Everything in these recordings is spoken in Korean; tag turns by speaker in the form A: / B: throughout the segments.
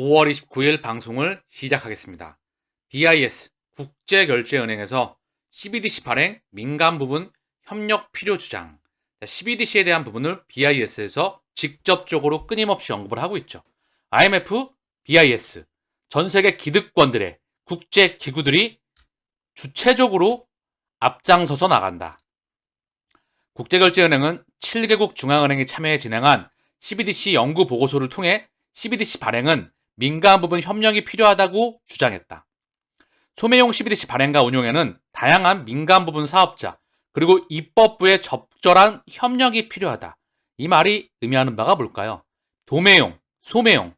A: 5월 29일 방송을 시작하겠습니다. BIS 국제결제은행에서 CBDC 발행 민간 부분 협력 필요 주장 CBDC에 대한 부분을 BIS에서 직접적으로 끊임없이 언급을 하고 있죠. IMF, BIS 전 세계 기득권들의 국제 기구들이 주체적으로 앞장서서 나간다. 국제결제은행은 7개국 중앙은행이 참여해 진행한 CBDC 연구 보고서를 통해 CBDC 발행은 민간 부분 협력이 필요하다고 주장했다. 소매용 CBDC 발행과 운용에는 다양한 민간 부분 사업자 그리고 입법부의 적절한 협력이 필요하다. 이 말이 의미하는 바가 뭘까요? 도매용, 소매용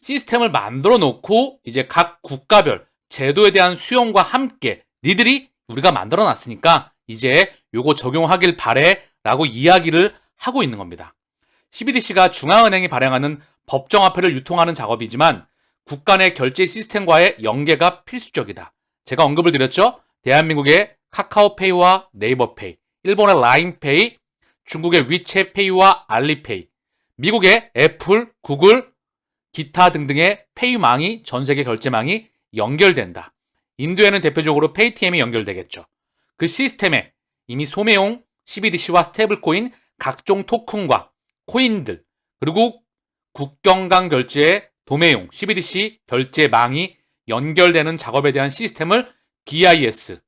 A: 시스템을 만들어 놓고 이제 각 국가별 제도에 대한 수용과 함께 니들이 우리가 만들어 놨으니까 이제 요거 적용하길 바래 라고 이야기를 하고 있는 겁니다. CBDC가 중앙은행이 발행하는 법정화폐를 유통하는 작업이지만 국가 내 결제 시스템과의 연계가 필수적이다. 제가 언급을 드렸죠? 대한민국의 카카오페이와 네이버페이, 일본의 라인페이, 중국의 위챗페이와 알리페이, 미국의 애플, 구글, 기타 등등의 페이망이 전 세계 결제망이 연결된다. 인도에는 대표적으로 페이티엠이 연결되겠죠. 그 시스템에 이미 소매용 CBDC와 스테이블코인 각종 토큰과 코인들 그리고 국경 간 결제의 도매용 CBDC 결제망이 연결되는 작업에 대한 시스템을 BIS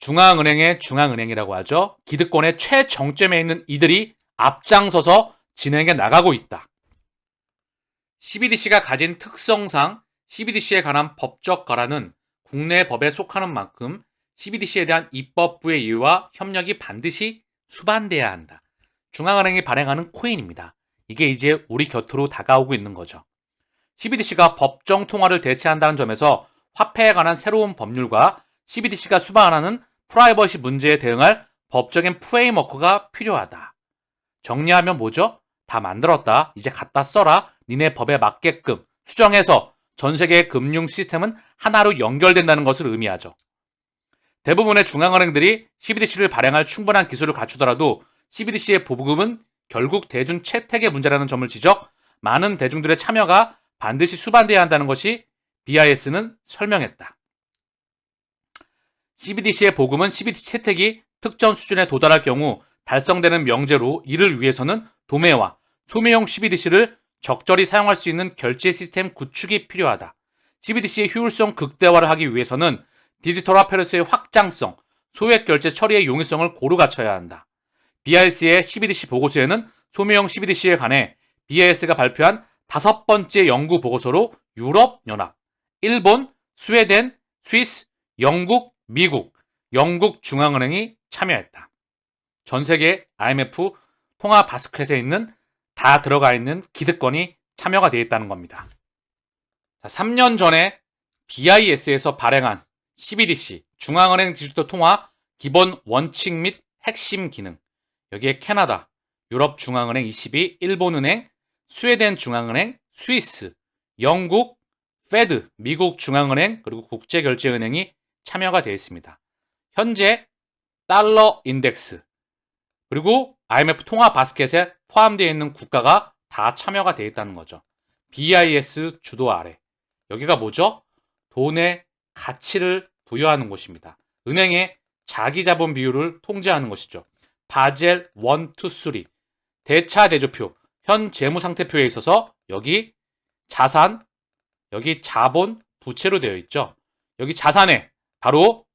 A: 중앙은행의 중앙은행이라고 하죠. 기득권의 최정점에 있는 이들이 앞장서서 진행해 나가고 있다. CBDC가 가진 특성상 CBDC에 관한 법적 가라는 국내 법에 속하는 만큼 CBDC에 대한 입법부의 이유와 협력이 반드시 수반돼야 한다. 중앙은행이 발행하는 코인입니다. 이게 이제 우리 곁으로 다가오고 있는 거죠. CBDC가 법정 통화를 대체한다는 점에서 화폐에 관한 새로운 법률과 CBDC가 수반하는 프라이버시 문제에 대응할 법적인 프레임워크가 필요하다. 정리하면 뭐죠? 다 만들었다. 이제 갖다 써라. 니네 법에 맞게끔 수정해서 전 세계 금융 시스템은 하나로 연결된다는 것을 의미하죠. 대부분의 중앙은행들이 CBDC를 발행할 충분한 기술을 갖추더라도 CBDC의 보급은 결국 대중 채택의 문제라는 점을 지적, 많은 대중들의 참여가 반드시 수반돼야 한다는 것이 BIS는 설명했다. CBDC의 보급은 CBDC 채택이 특정 수준에 도달할 경우 달성되는 명제로 이를 위해서는 도매와 소매용 CBDC를 적절히 사용할 수 있는 결제 시스템 구축이 필요하다. CBDC의 효율성 극대화를 하기 위해서는 디지털 화폐로서의 확장성, 소액 결제 처리의 용이성을 고루 갖춰야 한다. BIS의 CBDC 보고서에는 소매형 CBDC에 관해 BIS가 발표한 다섯 번째 연구 보고서로 유럽 연합, 일본, 스웨덴, 스위스, 영국, 미국, 영국 중앙은행이 참여했다. 전 세계 IMF 통화 바스켓에 있는 다 들어가 있는 기득권이 참여가 되어 있다는 겁니다. 3년 전에 BIS에서 발행한 CBDC 중앙은행 디지털 통화 기본 원칙 및 핵심 기능 여기에 캐나다, 유럽 중앙은행 22, 일본은행, 스웨덴 중앙은행, 스위스, 영국, 페드, 미국 중앙은행, 그리고 국제결제은행이 참여가 되어 있습니다. 현재 달러 인덱스, 그리고 IMF 통화 바스켓에 포함되어 있는 국가가 다 참여가 되어 있다는 거죠. BIS 주도 아래. 여기가 뭐죠? 돈의 가치를 부여하는 곳입니다. 은행의 자기 자본 비율을 통제하는 것이죠. 바젤 1, 2, 3 대차 대조표 현 재무 상태표에 있어서 여기 자산 여기 자본 부채로 되어 있죠. 여기 자산에 바로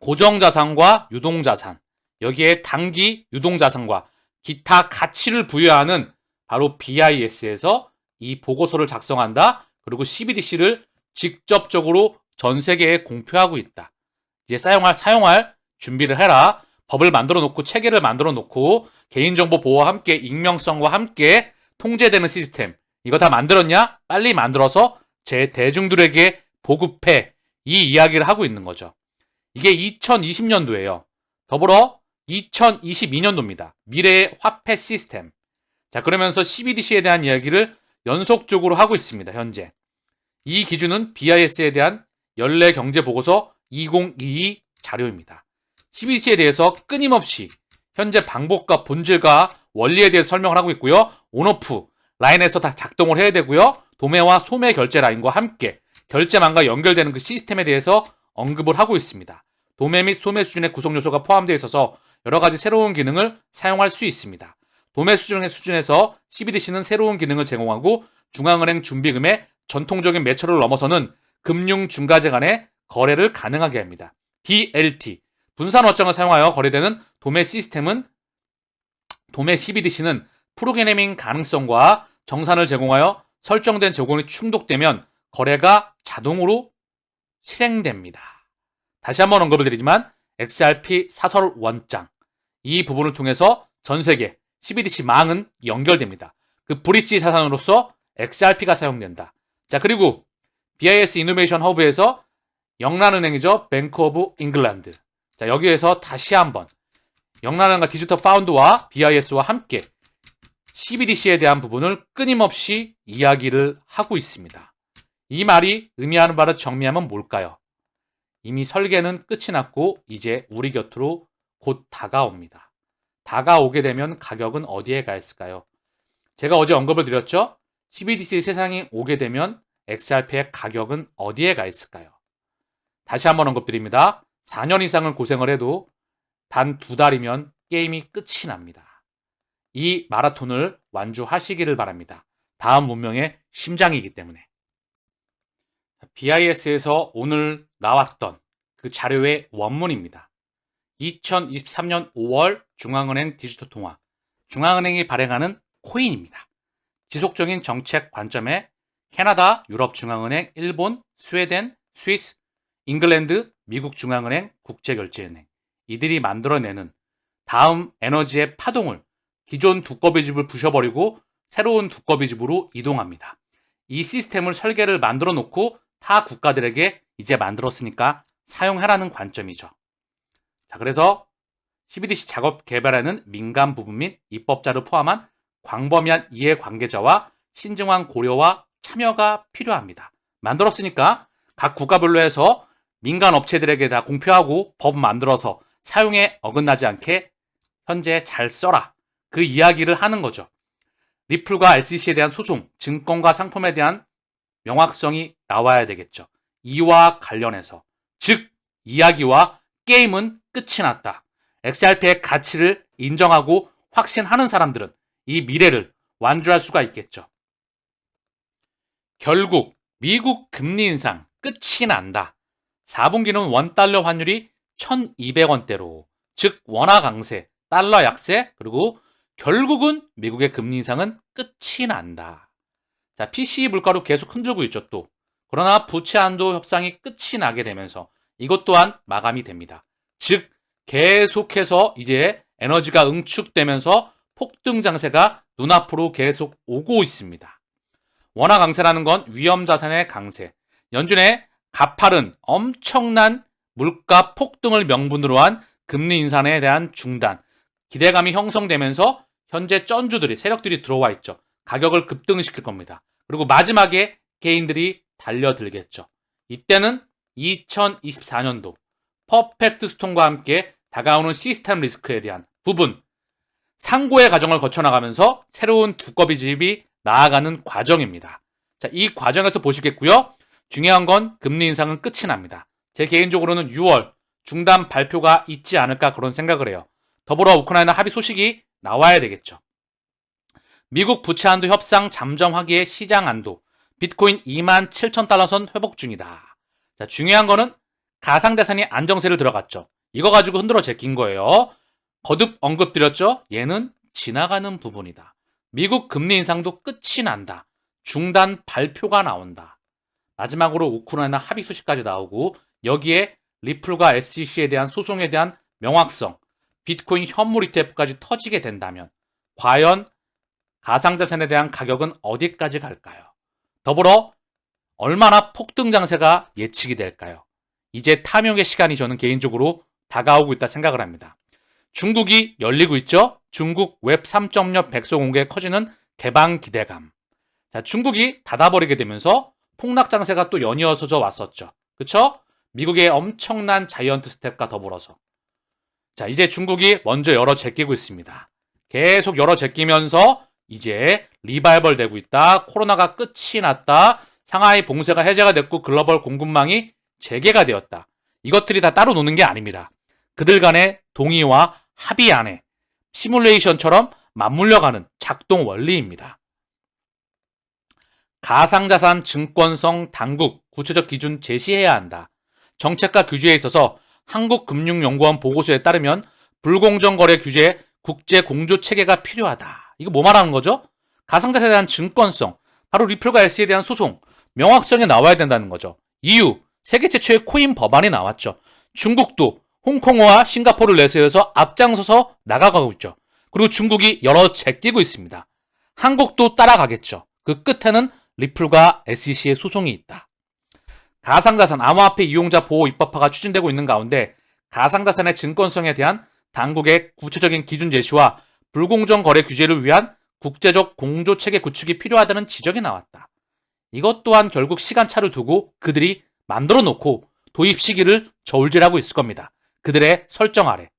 A: 고정자산과 유동자산 여기에 단기 유동자산과 기타 가치를 부여하는 바로 BIS에서 이 보고서를 작성한다. 그리고 CBDC를 직접적으로 전 세계에 공표하고 있다. 이제 사용할 사용할 준비를 해라. 법을 만들어 놓고 체계를 만들어 놓고 개인정보 보호와 함께 익명성과 함께 통제되는 시스템 이거 다 만들었냐? 빨리 만들어서 제 대중들에게 보급해 이 이야기를 하고 있는 거죠. 이게 2020년도예요. 더불어 2022년도입니다. 미래의 화폐 시스템. 자, 그러면서 CBDC에 대한 이야기를 연속적으로 하고 있습니다. 현재. 이 기준은 BIS에 대한 연례 경제 보고서 2022 자료입니다. CBDC에 대해서 끊임없이 현재 방법과 본질과 원리에 대해서 설명을 하고 있고요. 온오프 라인에서 다 작동을 해야 되고요. 도매와 소매 결제 라인과 함께 결제망과 연결되는 그 시스템에 대해서 언급을 하고 있습니다. 도매 및 소매 수준의 구성 요소가 포함되어 있어서 여러 가지 새로운 기능을 사용할 수 있습니다. 도매 수준의 수준에서 CBDC는 새로운 기능을 제공하고 중앙은행 준비금의 전통적인 매철을 넘어서는 금융 중과제 간의 거래를 가능하게 합니다. DLT 분산 어장을 사용하여 거래되는 도매 시스템은 도매 CBDC는 프로그래밍 가능성과 정산을 제공하여 설정된 조건이 충족되면 거래가 자동으로 실행됩니다. 다시 한번 언급을 드리지만 XRP 사설 원장 이 부분을 통해서 전 세계 CBDC 망은 연결됩니다. 그 브릿지 자산으로서 XRP가 사용된다. 자 그리고 BIS 이노베이션 허브에서 영란은행이죠. 뱅크 오브 잉글랜드. 자 여기에서 다시 한번 영란은행과 디지털 파운드와 BIS와 함께 CBDC에 대한 부분을 끊임없이 이야기를 하고 있습니다. 이 말이 의미하는 바를 정리하면 뭘까요? 이미 설계는 끝이 났고 이제 우리 곁으로 곧 다가옵니다. 다가오게 되면 가격은 어디에 가 있을까요? 제가 어제 언급을 드렸죠? CBDC 세상이 오게 되면 XRP의 가격은 어디에 가 있을까요? 다시 한번 언급드립니다. 4년 이상을 고생을 해도 단 두 달이면 게임이 끝이 납니다. 이 마라톤을 완주하시기를 바랍니다. 다음 문명의 심장이기 때문에. BIS에서 오늘 나왔던 그 자료의 원문입니다. 2023년 5월 중앙은행 디지털 통화, 중앙은행이 발행하는 코인입니다. 지속적인 정책 관점에 캐나다, 유럽 중앙은행, 일본, 스웨덴, 스위스, 잉글랜드, 미국 중앙은행, 국제결제은행 이들이 만들어내는 다음 에너지의 파동을 기존 두꺼비 집을 부셔버리고 새로운 두꺼비 집으로 이동합니다. 이 시스템을 설계를 만들어 놓고 타 국가들에게 이제 만들었으니까 사용하라는 관점이죠. 자, 그래서 CBDC 작업 개발에는 민간 부분 및 입법자를 포함한 광범위한 이해관계자와 신중한 고려와 참여가 필요합니다. 만들었으니까 각 국가별로 해서 민간 업체들에게 다 공표하고 법 만들어서 사용에 어긋나지 않게 현재 잘 써라. 그 이야기를 하는 거죠. 리플과 SEC에 대한 소송, 증권과 상품에 대한 명확성이 나와야 되겠죠. 이와 관련해서 즉 이야기와 게임은 끝이 났다. XRP의 가치를 인정하고 확신하는 사람들은 이 미래를 완주할 수가 있겠죠. 결국 미국 금리 인상 끝이 난다. 4분기는 원달러 환율이 1200원대로 즉 원화 강세, 달러 약세 그리고 결국은 미국의 금리 인상은 끝이 난다. 자, PCE 물가로 계속 흔들고 있죠, 또. 그러나 부채 한도 협상이 끝이 나게 되면서 이것 또한 마감이 됩니다. 즉, 계속해서 이제 에너지가 응축되면서 폭등 장세가 눈앞으로 계속 오고 있습니다. 원화 강세라는 건 위험 자산의 강세. 연준의 가파른 엄청난 물가 폭등을 명분으로 한 금리 인상에 대한 중단. 기대감이 형성되면서 현재 쩐주들이 세력들이 들어와 있죠. 가격을 급등시킬 겁니다. 그리고 마지막에 개인들이 달려들겠죠. 이때는 2024년도 퍼펙트 스톤과 함께 다가오는 시스템 리스크에 대한 부분 상고의 과정을 거쳐나가면서 새로운 두꺼비 집이 나아가는 과정입니다. 자, 이 과정에서 보시겠고요. 중요한 건 금리 인상은 끝이 납니다. 제 개인적으로는 6월 중단 발표가 있지 않을까 그런 생각을 해요. 더불어 우크라이나 합의 소식이 나와야 되겠죠. 미국 부채 한도 협상 잠정하기에 시장 한도 비트코인 2만 7천 달러 선 회복 중이다. 자, 중요한 거는 가상 자산이 안정세를 들어갔죠. 이거 가지고 흔들어 제낀 거예요. 거듭 언급드렸죠? 얘는 지나가는 부분이다. 미국 금리 인상도 끝이 난다. 중단 발표가 나온다. 마지막으로 우크라이나 합의 소식까지 나오고 여기에 리플과 SEC에 대한 소송에 대한 명확성, 비트코인 현물 ETF까지 터지게 된다면 과연 가상자산에 대한 가격은 어디까지 갈까요? 더불어 얼마나 폭등 장세가 예측이 될까요? 이제 탐욕의 시간이 저는 개인적으로 다가오고 있다 생각을 합니다. 중국이 열리고 있죠? 중국 웹 3.0 백소 공개에 커지는 개방 기대감. 자, 중국이 닫아버리게 되면서 폭락 장세가 또 연이어서 왔었죠. 그쵸? 미국의 엄청난 자이언트 스텝과 더불어서. 자, 이제 중국이 먼저 열어 제끼고 있습니다. 계속 열어 제끼면서 이제 리바이벌 되고 있다. 코로나가 끝이 났다. 상하이 봉쇄가 해제가 됐고 글로벌 공급망이 재개가 되었다. 이것들이 다 따로 노는 게 아닙니다. 그들 간의 동의와 합의 안에 시뮬레이션처럼 맞물려가는 작동 원리입니다. 가상자산 증권성 당국 구체적 기준 제시해야 한다. 정책과 규제에 있어서 한국금융연구원 보고서에 따르면 불공정 거래 규제 국제 공조 체계가 필요하다. 이거 뭐 말하는 거죠? 가상자산에 대한 증권성, 바로 리플과 LC에 대한 소송, 명확성이 나와야 된다는 거죠. 이유, 세계 최초의 코인 법안이 나왔죠. 중국도 홍콩과 싱가포르를 내세워서 앞장서서 나가고 있죠. 그리고 중국이 여러 제끼고 있습니다. 한국도 따라가겠죠. 그 끝에는 리플과 SEC의 소송이 있다. 가상자산 암호화폐 이용자 보호 입법화가 추진되고 있는 가운데 가상자산의 증권성에 대한 당국의 구체적인 기준 제시와 불공정 거래 규제를 위한 국제적 공조 체계 구축이 필요하다는 지적이 나왔다. 이것 또한 결국 시간차를 두고 그들이 만들어 놓고 도입 시기를 저울질하고 있을 겁니다. 그들의 설정 아래.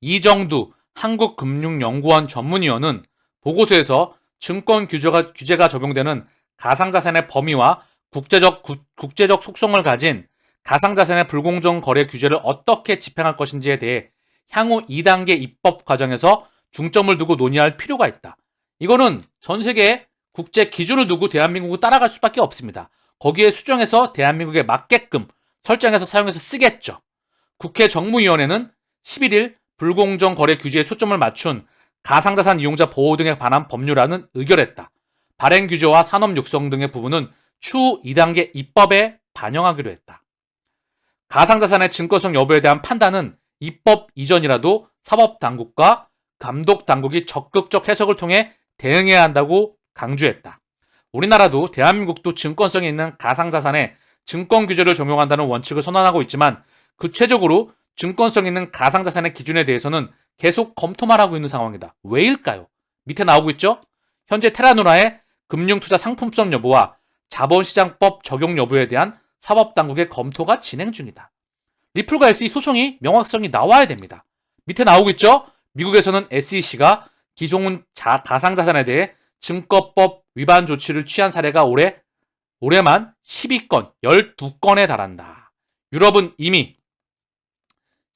A: 이정두 한국금융연구원 전문위원은 보고서에서 증권 규제가, 규제가 적용되는 가상자산의 범위와 국제적, 구- 국제적 속성을 가진 가상자산의 불공정 거래 규제를 어떻게 집행할 것인지에 대해 향후 2단계 입법 과정에서 중점을 두고 논의할 필요가 있다. 이거는 전 세계 국제 기준을 두고 대한민국을 따라갈 수밖에 없습니다. 거기에 수정해서 대한민국에 맞게끔 설정해서 사용해서 쓰겠죠. 국회 정무위원회는 11일 불공정 거래 규제에 초점을 맞춘 가상자산 이용자 보호 등에 관한 법률안은 의결했다. 발행 규제와 산업 육성 등의 부분은 추후 2단계 입법에 반영하기로 했다. 가상자산의 증권성 여부에 대한 판단은 입법 이전이라도 사법당국과 감독당국이 적극적 해석을 통해 대응해야 한다고 강조했다. 우리나라도 대한민국도 증권성이 있는 가상자산에 증권 규제를 적용한다는 원칙을 선언하고 있지만 구체적으로 증권성 있는 가상자산의 기준에 대해서는 계속 검토만 하고 있는 상황이다. 왜일까요? 밑에 나오고 있죠? 현재 테라누라의 금융투자 상품성 여부와 자본시장법 적용 여부에 대한 사법당국의 검토가 진행 중이다. 리플과 SE 소송이 명확성이 나와야 됩니다. 밑에 나오고 있죠? 미국에서는 SEC가 기존 자, 가상자산에 대해 증권법 위반 조치를 취한 사례가 올해 올해만 12건, 12건에 달한다. 유럽은 이미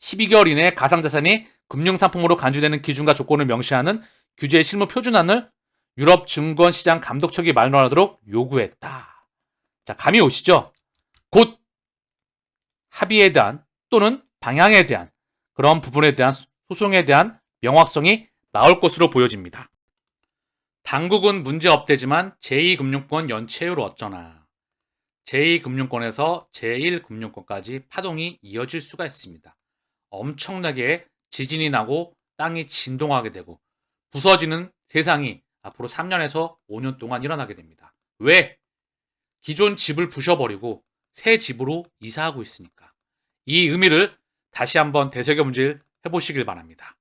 A: 12개월 이내에 가상자산이 금융상품으로 간주되는 기준과 조건을 명시하는 규제 실무 표준안을 유럽 증권시장 감독청이 마련하도록 요구했다. 자, 감이 오시죠? 곧 합의에 대한 또는 방향에 대한 그런 부분에 대한 소송에 대한 명확성이 나올 것으로 보여집니다. 당국은 문제 없대지만 제2금융권 연체율 어쩌나. 제2금융권에서 제1금융권까지 파동이 이어질 수가 있습니다. 엄청나게 지진이 나고 땅이 진동하게 되고 부서지는 세상이 앞으로 3년에서 5년 동안 일어나게 됩니다. 왜? 기존 집을 부셔버리고 새 집으로 이사하고 있으니까. 이 의미를 다시 한번 되새겨 문제를 해보시길 바랍니다.